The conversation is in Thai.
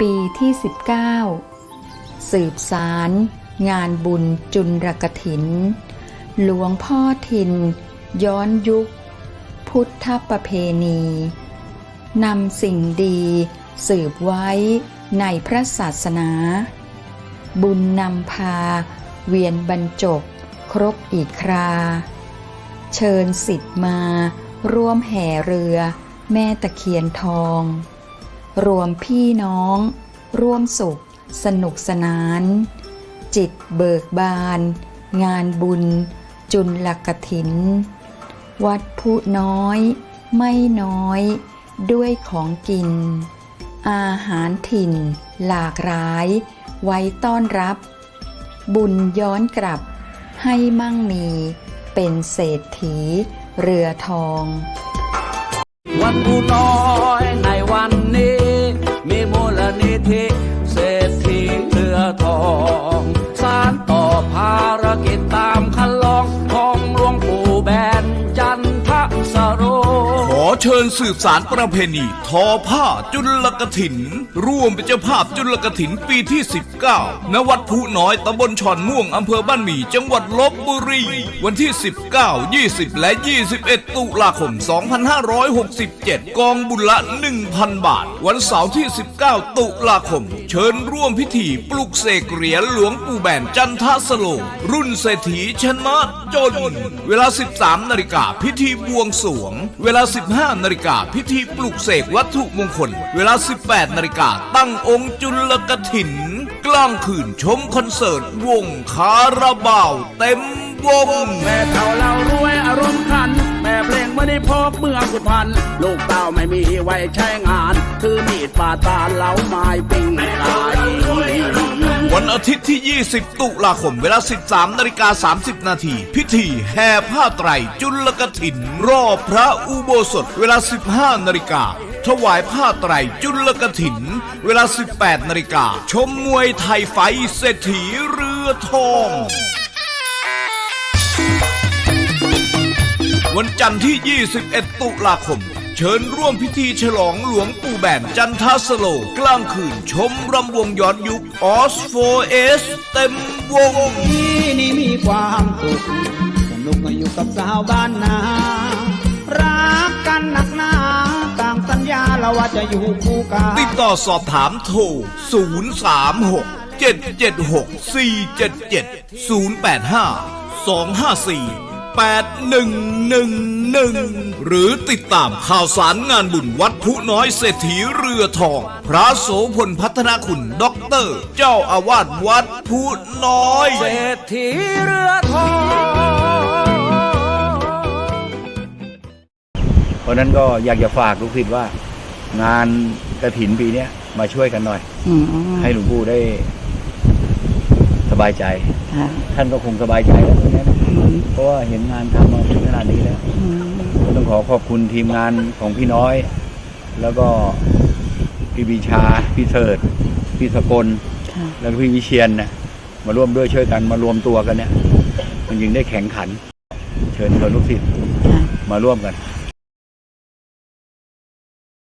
ปีที่ 19 สืบสารงานบุญจุลรกถิน หลวงพ่อทิน ย้อนยุค พุทธประเพณีนำสิ่งดีสืบไว้ในพระศาสนา บุญนำพา เวียนบรรจบ ครบอีกครา เชิญสิทธิ์มา ร่วมแห่เรือ แม่ตะเคียนทอง รวมพี่น้อง ร่วมสุข สนุกสนาน จิตเบิกบาน งานบุญ จุลลกถิน วัดผู้น้อย ไม่น้อย ด้วยของกิน อาหารถิ่น หลากหลาย ไว้ต้อนรับ บุญย้อนกลับ ให้มั่งมี เป็นเศรษฐี เรือทอง วันผู้น้อยา ชิญสืบสารประเพณี ทอผ้าจุลกถิน ร่วมเป็นเจ้าภาพจุลกถินปีที่ 19 ณ วัดผู้น้อยตำบลชอนม่วงอำเภอบ้านหมี่จังหวัดลบบุรี วันที่ 19 20 และ 21 ตุลาคม 2567 กองบุญละ 1,000 บาท วันเสาร์ที่ 19 ตุลาคม เชิญร่วมพิธีปลุกเสกเหรียญหลวงปู่แบนจันทสโล รุ่นเศรษฐีชนะจน เวลา 13 นาฬิกาพิธีบวงสวง เวลา 15นาฬิกาพิธีปลุกเสกวัตถุมงคล เวลา 18นาฬิกาตั้งองค์จุลกถิน กลางคืนชมคอนเสิร์ต วงคาราบาวเต็มวงแม่เท่าเรารวยอารมณ์ขันแม่เพลงไม่ได้พบเมืองสุพรรณลูกเต้าไม่มีไว้ใช้งาน คือมีดปาดตาเหลาไม้ปิ้งขาย วันอาทิตย์ที่ 20 ตุลาคม เวลา 13นาฬิกา30 นาที พิธีแห่ผ้าไตรจุลกถิน รอบพระอุโบสถ เวลา 15นาฬิกาถวายผ้าไตรจุลกถิน เวลา 18นาฬิกา ชมมวยไทยไฟเศรษฐีเรือทองวันจันทร์ที่ 21 ตุลาคม เชิญร่วมพิธีฉลองหลวงปู่แบนจันทสโล กลางคืนชมรำวงย้อนยุคออสโฟเอสเต็มวงที่นี่มีความสุขสนุกอยู่กับสาวบ้านนารักกันหนักหนาต่างสัญญาแล้วว่าจะอยู่คู่กันติดต่อสอบถามโทร 036 776 477 085 254 8111 หรือติดตามข่าวสารงานบุญวัดผู้น้อยเศรษฐีเรือทอง พระโสพลพัฒนาคุณด็อกเตอร์ เจ้าอาวาสวัดผู้น้อย เศรษฐีเรือทอง เพราะฉะนั้นก็อยากจะฝากลูกศิษย์ว่า งานกระถินปีเนี้ยมาช่วยกันหน่อย อืมให้หลวงปู่ได้ส บายใจ ค่ะท่านก็คงสบายใจแล้วตรงนี้นะเพราะว่าเห็นงานทำมาถึงขนาดนี้แล้วก็ต้องขอขอบคุณทีมงานของพี่น้อย แล้วก็พี่บีชา พี่เสิร์ชพี่สกล ค่ะ แล้วก็พี่วิเชียนเนี่ยมาร่วมด้วยช่วยกันมารวมตัวกันเนี่ย มันยิงได้แข่งขัน เชิญชวนลูกศิษย์ค่ะ มาร่วมกัน